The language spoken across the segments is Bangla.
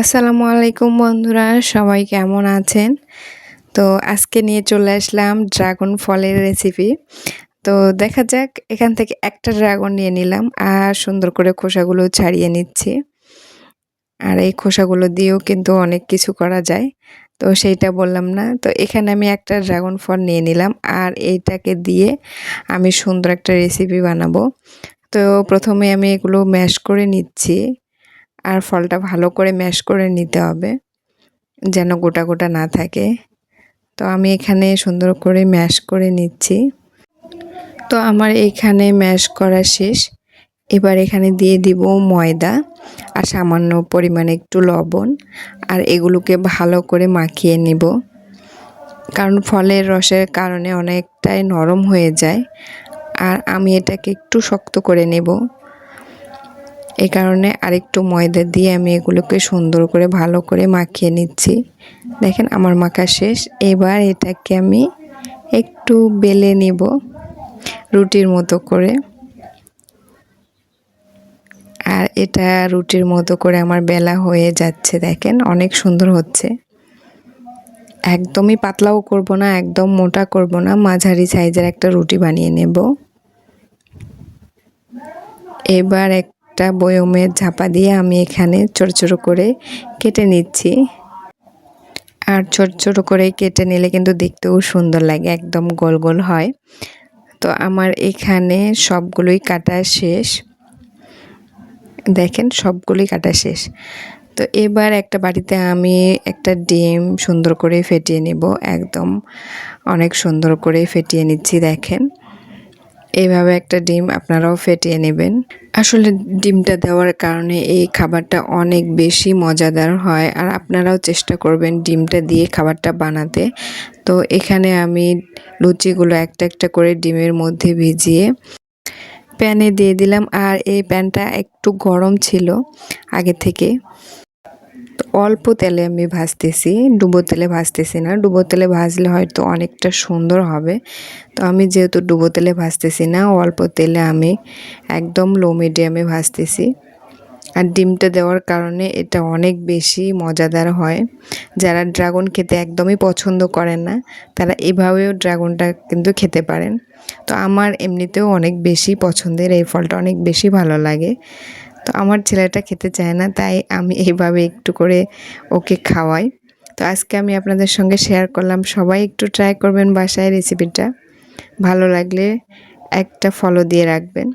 আসসালামু আলাইকুম বন্ধুরা, সবাই কেমন আছেন? তো আজকে নিয়ে চলে আসলাম ড্রাগন ফলের রেসিপি তো দেখা যাক, এখান থেকে একটা ড্রাগন নিয়ে নিলাম আর সুন্দর করে খোসাগুলো ছাড়িয়ে নিচ্ছি। আর এই খোসাগুলো দিয়েও কিন্তু অনেক কিছু করা যায়। তো সেইটা বললাম না, তো এখানে আমি একটা ড্রাগন ফল নিয়ে নিলাম আর এইটাকে দিয়ে আমি সুন্দর একটা রেসিপি বানাবো। তো প্রথমে আমি এগুলো ম্যাশ করে নিচ্ছি। আর ফলটা ভালো করে ম্যাশ করে নিতে হবে, যেন গোটা গোটা না থাকে। তো আমি এখানে সুন্দর করে ম্যাশ করে নিচ্ছি। তো আমার এখানে ম্যাশ করা শেষ। এবার এখানে দিয়ে দিব ময়দা আর সামান্য পরিমাণে একটু লবণ আর এগুলোকে ভালো করে মাখিয়ে নিব। কারণ ফলের রসের কারণে অনেকটাই নরম হয়ে যায়। আর আমি এটাকে একটু শক্ত করে নেব। এই কারণে আরেকটু ময়দা দিয়ে আমি এগুলোকে সুন্দর করে ভালো করে মাখিয়ে নিচ্ছি। দেখেন আমার মাখা শেষ। এবার এটাকে আমি একটু বেলে নিব রুটির মতো করে। আর এটা রুটির মতো করে আমার বেলা হয়ে যাচ্ছে, দেখেন অনেক সুন্দর হচ্ছে। একদমই পাতলাও করব না, একদম মোটা করব না, মাঝারি সাইজের একটা রুটি বানিয়ে নেব। এবার এক একটা বয়মের ঝাপা দিয়ে আমি এখানে ছোট ছোট করে কেটে নিচ্ছি। আর ছোট ছোট করে কেটে নিলে কিন্তু দেখতেও সুন্দর লাগে, একদম গোল গোল হয়। তো আমার এখানে সবগুলোই কাটা শেষ। দেখেন, সবগুলোই কাটা শেষ। তো এবার একটা বাড়িতে আমি একটা ডিম সুন্দর করে ফেটিয়ে নেব, একদম অনেক সুন্দর করে ফেটিয়ে নিচ্ছি, দেখেন। এইভাবে একটা ডিম আপনারাও ফেটিয়ে নেবেন। আসলে ডিমটা দেওয়ার কারণে এই খাবারটা অনেক বেশি মজাদার হয় আর আপনারাও চেষ্টা করবেন ডিমটা দিয়ে খাবারটা বানাতে। তো এখানে আমি লুচিগুলো একটা একটা করে ডিমের মধ্যে ভিজিয়ে প্যানে দিয়ে দিলাম আর এই প্যানটা একটু গরম ছিল আগে থেকে। অল্প তেলে আমি ভাজতেছি। ডুবো তেলে ভাজতেছি না। ডুবো তেলে ভাজলে হয়তো অনেকটা সুন্দর হবে। তো আমি যেহেতু ডুবো তেলে ভাজতেছি না, অল্প তেলে আমি একদম লো মিডিয়ামে ভাজতেছি। আর ডিমটা দেওয়ার কারণে এটা অনেক বেশি মজাদার হয়। যারা ড্রাগন খেতে একদমই পছন্দ করেন না, তারা এভাবেও ড্রাগনটা কিন্তু খেতে পারেন। তো আমার এমনিতেও অনেক বেশি পছন্দের, এই ফলটা অনেক বেশি ভালো লাগে। তো আমার ছেলেটা খেতে চায় না, তাই আমি এইভাবে একটু করে ওকে খাওয়াই। তো আজকে আমি আপনাদের সঙ্গে শেয়ার করলাম, সবাই একটু ট্রাই করবেন বাসায় রেসিপিটা ভালো লাগলে একটা ফলো দিয়ে রাখবেন।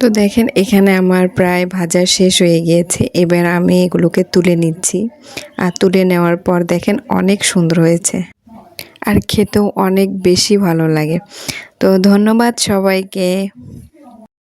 তো দেখেন, এখানে আমার প্রায় ভাজা শেষ হয়ে গিয়েছে, এবার আমি এগুলোকে তুলে নিচ্ছি। আর তুলে নেওয়ার পর দেখেন, অনেক সুন্দর হয়েছে। আর খেতেও অনেক বেশি ভালো লাগে। তো ধন্যবাদ সবাইকে।